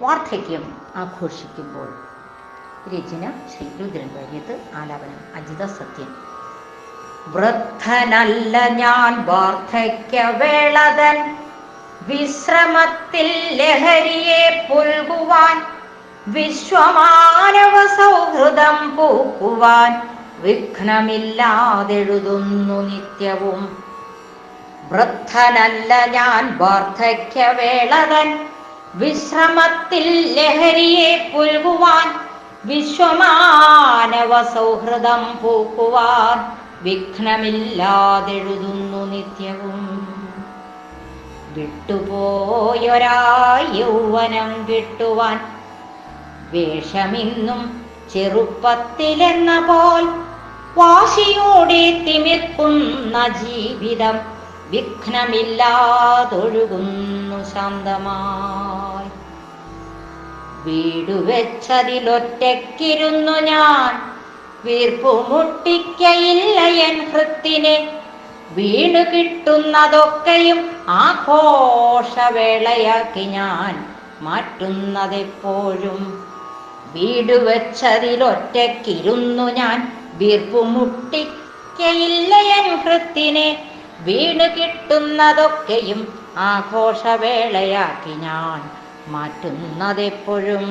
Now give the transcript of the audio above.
വാർദ്ധക്യം ആഘോഷിക്കുമ്പോൾ രചന ശ്രീ രുദ്രൻ വാര്യത്ത് ആലാപനം അജിത സത്യൻ. വൃദ്ധനല്ല ഞാൻ വാർദ്ധക്യവേളതൻ. വിശ്രമത്തിൽ ലഹരിയെ പുൽകുവാൻ. വിശ്വമാനവ സൗഹൃദം പൂക്കുവാൻ. വിഘ്നമില്ലാതെഴുതുന്നു നിത്യവും. വൃദ്ധനല്ല ഞാൻ വാർദ്ധക്യവേളതൻ. വിശ്രമത്തിൽ ലഹരിയെ പുൽകുവാൻ വിശ്വമാനവ സൗഹൃദം പൂക്കുവാൻ വിഘ്നമില്ലാതെഴുതുന്നു നിത്യവും. വിട്ടുപോയൊരാ യൗവനം കിട്ടുവാൻ വേഷമിന്നും ചെറുപ്പത്തിലെന്ന പോൽ വാശിയോടെ തിമിർക്കുന്ന ജീവിതം വിഘ്നമില്ലാതൊഴുകുന്നു ശാന്തമായി. വീടു വെച്ചതിലൊറ്റയ്ക്കിരുന്നു ഞാൻ വീർപ്പുമുട്ടിക്കയില്ല എൻ ഹൃത്തിനെ വീണു കിട്ടുന്നതൊക്കെയും ആഘോഷവേളയാക്കി ഞാൻ മാറ്റുന്നതെപ്പോഴും. വീട് വെച്ചതിലൊറ്റയ്ക്കിരുന്നു ഞാൻ വീർപ്പുമുട്ടിക്കയില്ല എൻ ഹൃത്തിനെ വീണു കിട്ടുന്നതൊക്കെയും ആഘോഷവേളയാക്കി ഞാൻ മാറ്റുന്നതെപ്പോഴും.